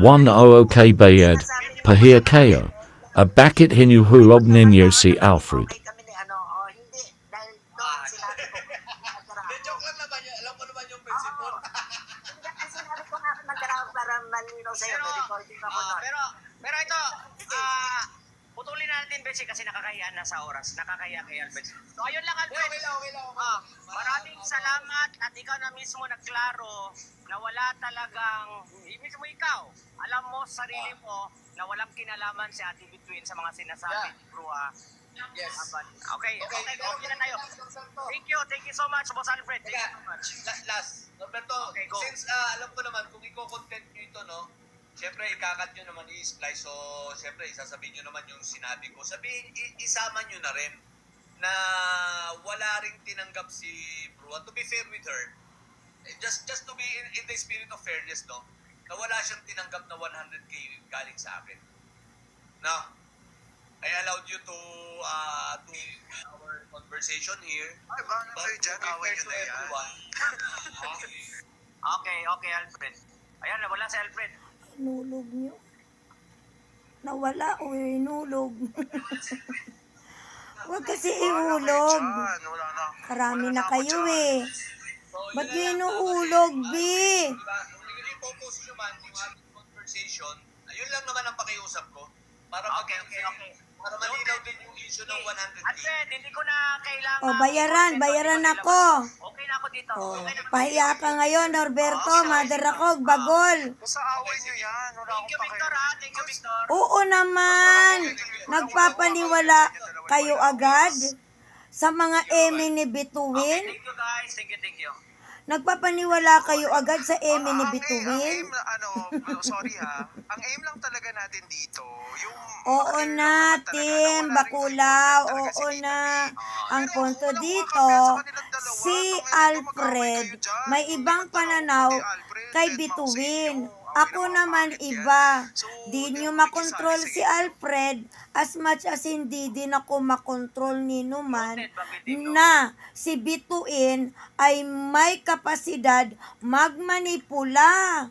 1-0 bayad, pahir kayo. A bakit hinuhulog ninyo si Alfred? Ano, oh. Hindi, kasi ah, ah, nakakahiya na sa oras. Nakakahiya kay Albert. So, ayun lang, Albert. okay lang, okay Ah, maraming salamat at ikaw na mismo nagklaro na wala talagang, sarili mo na walang kinalaman si Ate Between sa mga sinasabi Yeah. ni Brua. Yes. Okay, okay, Okay, okay na tayo. Thank you, thank you so much, Boss Alfred. Thank you so much. la- last. Norberto, Okay, go. since ah, alam ko naman, kung i-content nyo ito, no, Siyempre, ikakat nyo naman i-splice. So, siyempre, isasabihin nyo naman yung sinabi ko. Sabihin, isama nyo na rin na wala ring tinanggap si Brua. To be fair with her, eh, just just to be in, in the spirit of fairness, no, na wala siyang tinanggap na 100k galing sa akin. No? I allowed you to uh, to our conversation here. Ay, bakit But kayo dyan? Away fair nyo to na yan. everyone, Okay, okay, Alfred. Ayan, nawala si Alfred. Hinulog nyo. Nawala o hinulog. Huwag kasi ihulog. Karami na kayo eh. Ba't yun nyo inuhulog, B? Diba? Kung i-focus nyo man yung ating conversation, ayun lang naman ang pakiusap ko. Para Okay, okay, okay. Para malinaw din yung issue ng 100k. Alfred, hindi ko na kailangan. O, bayaran, bayaran ako. Okay na ako dito. O, Okay na ako pahiya ka ngayon, Norberto. Mother ako, bagol. Basta away nyo yan. Wala Thank you, Victor, ha? Thank you, Victor. Oo naman. Nagpapaniwala kayo agad sa mga eme ni Okay, Bituin. thank you, guys. Thank you, thank you. Nagpapaniwala kayo agad sa eme ni Bituin. Ano, no, sorry ha. Ang aim lang talaga natin dito, yung... Oo na, Tim, bakulaw. Oo na. Ang punto dito, si Alfred may ibang pananaw kay Bituin. Ako naman, iba. So, Di hindi nyo makontrol si Alfred as much as hindi din ako makontrol ni Numan na si Bituin ay may kapasidad magmanipula.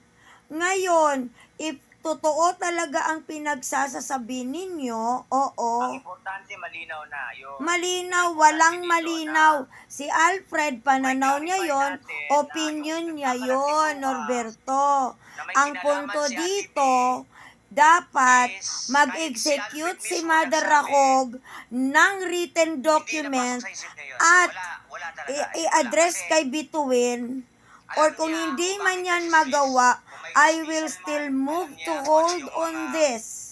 Ngayon, if totoo talaga ang pinagsasasabi ninyo, oo. Ang importante, malinaw na. Yung Malinaw, walang malinaw. Si Alfred, pananaw niya yon, opinion niya yon, Norberto. Ang punto dito, dapat mag-execute si Mother Rakog ng written document at i-address kay Bituin or kung hindi man yan magawa, I will still move to hold on this.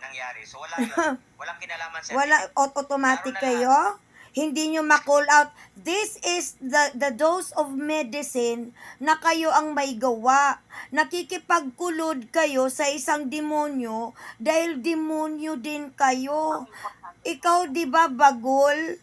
nangyari. So, wala yun. Walang kinalaman sa Wala aut- automatic kayo. Hindi nyo ma-call out. This is the, the dose of medicine na kayo ang may gawa. Nakikipagkulod kayo sa isang demonyo dahil demonyo din kayo. Ikaw di ba bagol?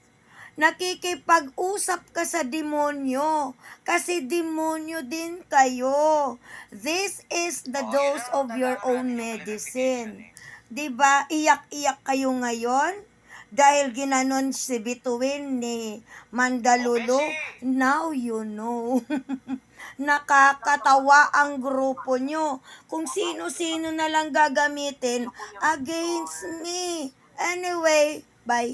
Nakikipag-usap ka sa demonyo kasi demonyo din kayo. This is the dose of your own medicine. 'Di ba? Iyak-iyak kayo ngayon dahil ginanon si Bituin ni Mandalolo. Now you know. Nakakatawa ang grupo nyo. Kung sino-sino na lang gagamitin against me. Anyway, bye.